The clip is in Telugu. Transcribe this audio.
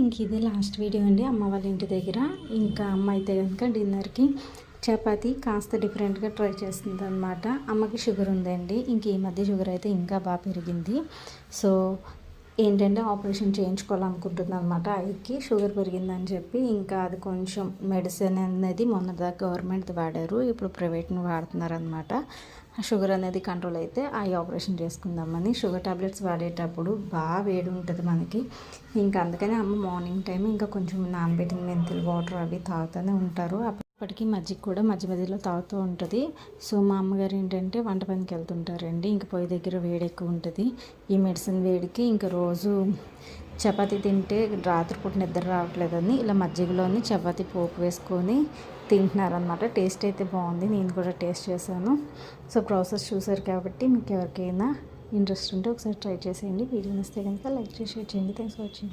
ఇంక ఇది లాస్ట్ వీడియో అండి. అమ్మ వాళ్ళ ఇంటి దగ్గర ఇంకా అమ్మ అయితే కనుక డిన్నర్కి చపాతి కాస్త డిఫరెంట్గా ట్రై చేస్తుంది అనమాట అమ్మకి షుగర్ ఉందండి. ఇంక ఈ మధ్య షుగర్ అయితే ఇంకా బాగా పెరిగింది. సో ఏంటంటే ఆపరేషన్ చేయించుకోవాలనుకుంటుంది అనమాట ఐకి షుగర్ పెరిగిందని చెప్పి ఇంకా అది కొంచెం మెడిసిన్ అనేది మొన్న దాకా గవర్నమెంట్ వాడారు. ఇప్పుడు ప్రైవేట్ని వాడుతున్నారనమాట షుగర్ అనేది కంట్రోల్ అయితే ఐ ఆపరేషన్ చేసుకుందామని షుగర్ టాబ్లెట్స్ వాడేటప్పుడు బాగా వేడి ఉంటుంది మనకి. ఇంకా అందుకని అమ్మ మార్నింగ్ టైం ఇంకా కొంచెం నానబెట్టిన మెంతులు వాటర్ అవి తాగుతూనే ఉంటారు. అప్పటికి మజ్జిగ కూడా మధ్య మధ్యలో తాగుతూ ఉంటుంది. సో మా అమ్మగారు ఏంటంటే వంట పనికి వెళ్తుంటారండి. ఇంకా పొయ్యి దగ్గర వేడి ఎక్కువ ఉంటుంది. ఈ మెడిసిన్ వేడికి ఇంకా రోజు చపాతీ తింటే రాత్రిపూట నిద్ర రావట్లేదని ఇలా మజ్జిగలోని చపాతీ పోపు వేసుకొని తింటున్నారనమాట టేస్ట్ అయితే బాగుంది. నేను కూడా టేస్ట్ చేశాను. సో ప్రాసెస్ చూసారు కాబట్టి మీకు ఎవరికైనా ఇంట్రెస్ట్ ఉంటే ఒకసారి ట్రై చేసేయండి. వీడియో వస్తే కనుక లైక్ చేసి షేర్ చేయండి. Thanks for watching